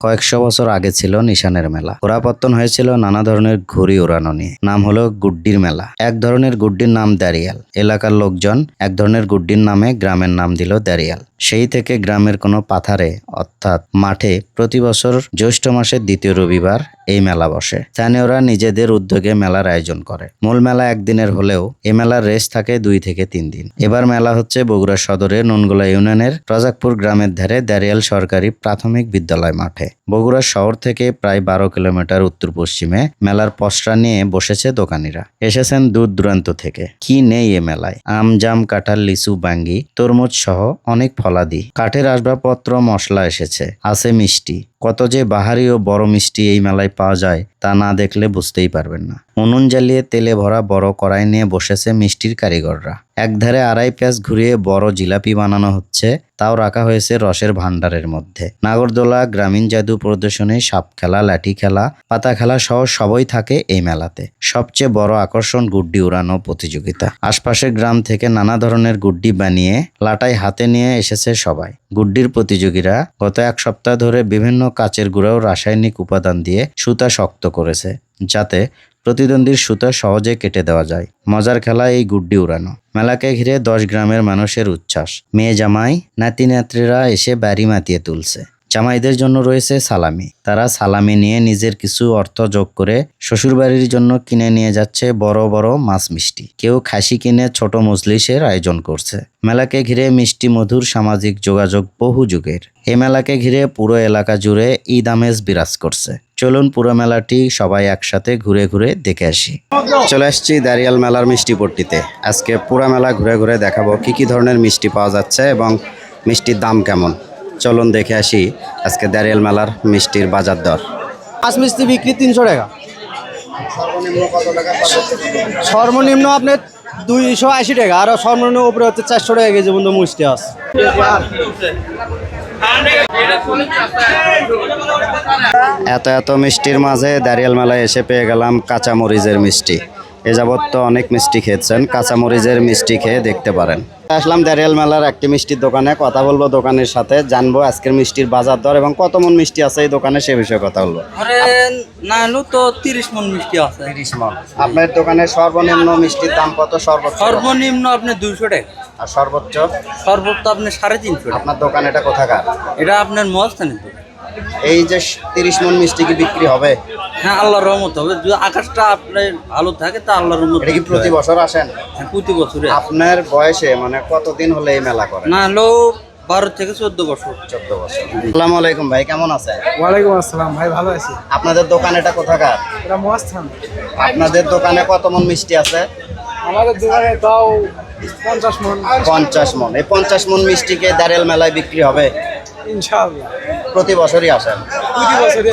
কয়েকশো বছর আগে ছিল নিশানের মেলা। গোড়াপত্তন হয়েছিল নানা ধরনের ঘুড়ি ওড়ানো নিয়ে। নাম হলো গুড্ডির মেলা। এক ধরনের গুড্ডির নাম দ্যারিয়াল। এলাকার লোকজন এক ধরনের গুড্ডির নামে গ্রামের নাম দিল দ্যারিয়াল। সেই থেকে গ্রামের কোনো পাথারে, অর্থাৎ মাঠে, প্রতি বছর জ্যৈষ্ঠ মাসের দ্বিতীয় রবিবার এই মেলা বসে। স্থানীয়রা নিজেদের উদ্যোগে মেলার আয়োজন করে। মূল মেলা একদিনের হলেও এ মেলার রেস থাকে দুই থেকে তিন দিন। এবার মেলা হচ্ছে বগুড়া সদরের ননগোলা ইউনিয়নের রাজাকপুর গ্রামের ধারে দ্যারিয়াল সরকারি প্রাথমিক বিদ্যালয় মাঠে। বগুড়া শহর থেকে প্রায় বারো কিলোমিটার উত্তর পশ্চিমে মেলার পসরা নিয়ে বসেছে দোকানিরা। এসেছেন দূর দূরান্ত থেকে। কি নেই এ মেলায়? আম, জাম, কাঁঠাল, লিচু, বাঙ্গি, তরমুজ সহ অনেক ফলাদি। কাঠের আসবাবপত্র, মশলা এসেছে। আছে মিষ্টি। কত যে বাহারি ও বড় মিষ্টি এই মেলায় পাওয়া যায়, তা না দেখলে বুঝতেই পারবেন না। উনুন জ্বালিয়ে তেলে ভরা বড় কড়াই নিয়ে বসেছে মিষ্টির কারিগররা। একধারে আড়াই পেঁয়াজ ঘুরিয়ে বড় জিলাপি বানানো হচ্ছে, তাও রাখা হয়েছে রসের ভান্ডারের মধ্যে। নাগরদোলা গ্রামীণ জাদু প্রদর্শনী সাপ খেলা লাঠি খেলা পাতা খেলা সহ সবই থাকে এই মেলাতে। সবচেয়ে বড় আকর্ষণ গুড্ডি উড়ানো প্রতিযোগিতা। আশপাশের গ্রাম থেকে নানা ধরনের গুড্ডি বানিয়ে, লাটাই হাতে নিয়ে এসেছে সবাই। গুড্ডির প্রতিযোগীরা গত এক সপ্তাহ ধরে বিভিন্ন কাচের গুঁড়াও ও রাসায়নিক উপাদান দিয়ে সুতা শক্ত করেছে, যাতে প্রতিদ্বন্দ্বীর সুতা সহজে কেটে দেওয়া যায়। মজার খেলা এই গুড্ডি উড়ানো। মেলাকে ঘিরে দশ গ্রামের মানুষের উচ্ছ্বাস। মেয়ে জামাই নাতি নাতনিরা এসে বাড়ি মাতিয়ে তুলছে। জামাইদের জন্য রয়েছে সালামি। তারা সালামি নিয়ে নিজের কিছু অর্থ যোগ করে শ্বশুরবাড়ির জন্য কিনে নিয়ে যাচ্ছে বড় বড় মাছ মিষ্টি। কেউ খাসি কিনে ছোট মজলিসের আয়োজন করছে। মেলাকে ঘিরে মিষ্টি মধুর সামাজিক যোগাযোগ বহু যুগের। এ মেলাকে ঘিরে পুরো এলাকা জুড়ে ঈদ আমেজ বিরাজ করছে। চলুন পুরো মেলাটি সবাই একসাথে ঘুরে ঘুরে দেখে আসি। চলে আসছি দারিয়াল মেলার মিষ্টি পট্টিতে। আজকে পুরো মেলা ঘুরে ঘুরে দেখাবো কি কি ধরনের মিষ্টি পাওয়া যাচ্ছে এবং মিষ্টির দাম কেমন। চলুন দেখে আসি আজকে দারিয়াল মেলার মিষ্টির বাজার দর। পাঁচ মিষ্টি বিক্রি তিনশো টাকা। সর্বনিম্ন আপনার দুইশো আশি টাকা আর সর্বনিম্ন উপরে হচ্ছে চারশো টাকা কেজি পর্যন্ত মিষ্টি আছে। এত এত মিষ্টির মাঝে দারিয়াল মেলায় এসে পেয়ে গেলাম কাঁচা মরিচের মিষ্টি। এ যাবৎ তো অনেক মিষ্টি খেয়েছেন কাঁচা মরিচের মিষ্টি খেয়ে দেখতে পারেন। আসলাম দারিয়াল মেলার একটি মিষ্টির দোকানে কথা বলব দোকানের সাথে জানব আজকের মিষ্টির বাজার দর এবং কত মন মিষ্টি আছে এই দোকানে সে বিষয়ে কথা বলব। না তো তিরিশ মন মিষ্টি আছে। তিরিশ মন। আপনার দোকানে সর্বনিম্ন মিষ্টির দাম কত? সর্বোচ্চ। সর্বনিম্ন আপনি দুইশো টাকা। আর সর্বোচ্চ? সর্বোচ্চ আপনি সাড়ে তিনশো আপনার দোকান এটা কোথাকার? এটা আপনার মস্তানি এই যে তিরিশ মন মিষ্টি কি বিক্রি হবে? হ্যাঁ আল্লাহর রহমত হবে। যদি আকাশটা আপনার ভালো থাকে তা আল্লাহর রহমত এটা কি প্রতি বছর আসেন? হ্যাঁ, প্রতি বছরে আপনার বয়সে মানে কতদিন হলে এই মেলা করেন? না হলেও বারো থেকে চোদ্দ বছর। চোদ্দ বছর। আসসালামু আলাইকুম ভাই কেমন আছেন? ওয়ালাইকুম আসসালাম ভাই ভালো আছি। আপনাদের দোকান এটা কোথাকার? এটা মস্তান আপনাদের দোকানে কত মন মিষ্টি আছে? আমাদের দোকানে তাও পঞ্চাশ মন। পঞ্চাশ মন। এই পঞ্চাশ মন মিষ্টিকে দারেল মেলায় বিক্রি হবে? ইনশাআল্লাহ। প্রতি বছরই আসেন? প্রতি বছরে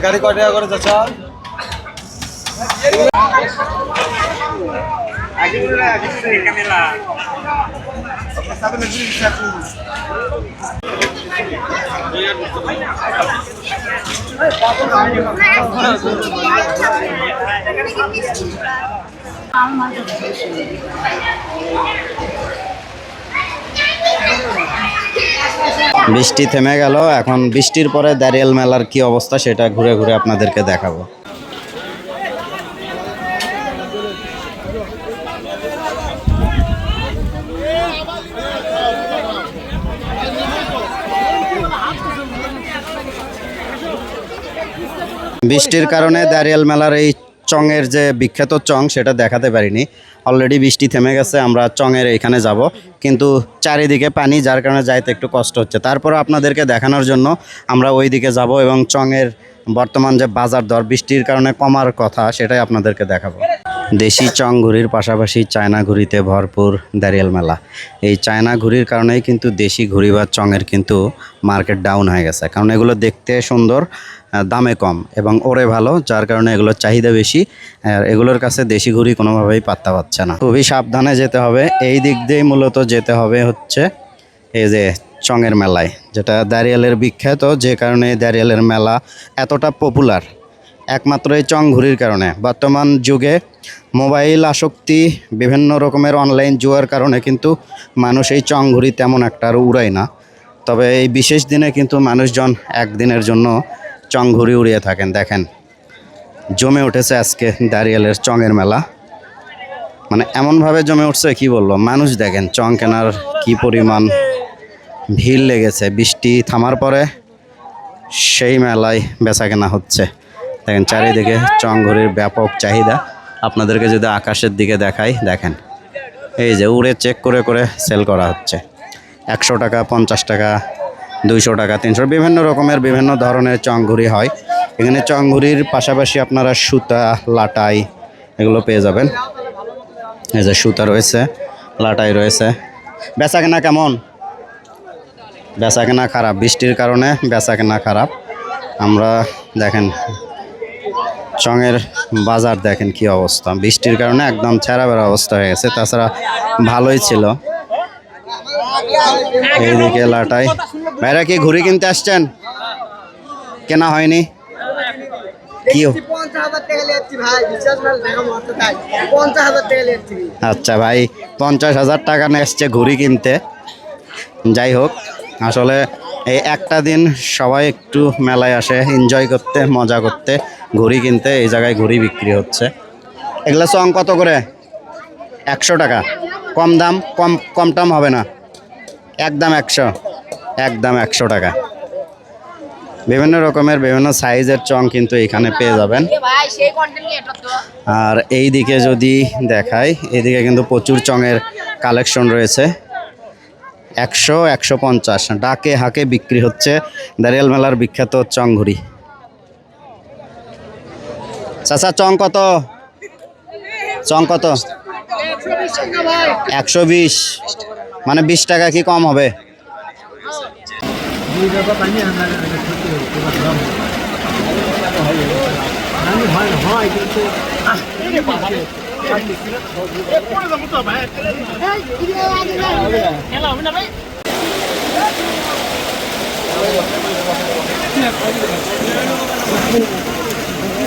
গাড়ি কয় টাকা করে চাচা বৃষ্টি থেমে গেল, এখন বৃষ্টির পরে দারিয়াল মেলার কি অবস্থা সেটা ঘুরে ঘুরে আপনাদেরকে দেখাবো। বৃষ্টির কারণে দারিয়াল মেলার এই চংয়ের যে বিখ্যাত চং, সেটা দেখাতে পারিনি। অলরেডি বৃষ্টি থেমে গেছে, আমরা চংয়ের এখানে যাব। কিন্তু চারিদিকে পানি, যার কারণে যাইতে একটু কষ্ট হচ্ছে। তারপর আপনাদেরকে দেখানোর জন্য আমরা ওই দিকে যাব এবং চংয়ের বর্তমান যে বাজার দর, বৃষ্টির কারণে কমার কথা, সেটাই আপনাদেরকে দেখাবো। দেশি চং ঘুড়ির পাশাপাশি চায়না ঘুড়িতে ভরপুর দাঁড়িয়াল মেলা। এই চায়না ঘুরির কারণেই কিন্তু দেশি ঘুরি বা চঙের কিন্তু মার্কেট ডাউন হয়ে গেছে। কারণ এগুলো দেখতে সুন্দর দামে কম এবং ওরে ভালো, যার কারণে এগুলোর চাহিদা বেশি। আর এগুলোর কাছে দেশি ঘুড়ি কোনোভাবেই পাত্তা পাচ্ছে না। খুবই সাবধানে যেতে হবে। এই দিক দিয়েই মূলত যেতে হবে হচ্ছে এই যে চঙের মেলায়, যেটা দাঁড়িয়ালের বিখ্যাত, যে কারণে দাঁড়িয়ালের মেলা এতটা পপুলার একমাত্র এই চং ঘুরির কারণে। বর্তমান যুগে মোবাইল আসক্তি বিভিন্ন রকমের অনলাইন জুয়ার কারণে কিন্তু মানুষ এই চং ঘুরি তেমন একটা আর উড়ায় না। তবে এই বিশেষ দিনে কিন্তু মানুষজন একদিনের জন্য চং ঘুরি উড়িয়ে থাকেন। দেখেন, জমে উঠেছে আজকে দাঁড়িয়ালের চঙের মেলা। মানে এমনভাবে জমে উঠছে কি বলব? মানুষ দেখেন, চং কেনার কি পরিমাণ ভিড় লেগেছে। বৃষ্টি থামার পরে সেই মেলায় বেচা কেনা হচ্ছে। দেখেন চারিদিকে চংঘরির ব্যাপক চাহিদা। আপনাদেরকে যদি আকাশের দিকে দেখাই, দেখেন। এই যে উড়ে চেক করে করে সেল করা হচ্ছে। একশো টাকা, পঞ্চাশ টাকা, দুইশো টাকা, তিনশো, বিভিন্ন রকমের বিভিন্ন ধরনের চংঘুরি হয়। এখানে চংঘুরির পাশাপাশি আপনারা সুতা, লাটাই এগুলো পেয়ে যাবেন। এই যে সুতা রয়েছে, লাটাই রয়েছে। বেচা কেনা কেমন? বেচা কেনা খারাপ। বৃষ্টির কারণে বেচা কেনা খারাপ। আমরা দেখেন চঙের বাজার দেখেন কি অবস্থা। বৃষ্টির কারণে একদম ছেঁড়া বেড়া অবস্থা হয়ে গেছে, তাছাড়া ভালোই ছিল। এইদিকে লাটাই। ভাইরা কি ঘুড়ি কিনতে আসছেন? কেনা হয়নি? আচ্ছা ভাই, পঞ্চাশ হাজার টাকা নিয়ে এসছে ঘুড়ি কিনতে। যাই হোক, আসলে এই একটা দিন সবাই একটু মেলায় আসে এনজয় করতে, মজা করতে। ঘুড়ি কিনতে এই জায়গায় ঘুড়ি বিক্রি হচ্ছে। এগুলো চং কত করে? একশো টাকা। কম দাম, কম কম টাম হবে না। একদম একশো। একদম একশো টাকা। বিভিন্ন রকমের, বিভিন্ন সাইজের চং কিন্তু এখানে পেয়ে যাবেন। আর এই দিকে যদি দেখাই, এইদিকে কিন্তু প্রচুর চঙের কালেকশন রয়েছে। একশো একশো পঞ্চাশ। ডাকে হাকে বিক্রি হচ্ছে। দাঁড়িয়াল মেলার বিখ্যাত চংঘুরি চাচা চং কত? চং কত? একশো বিশ। মানে বিশ টাকা কি কম হবে?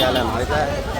Ra làm.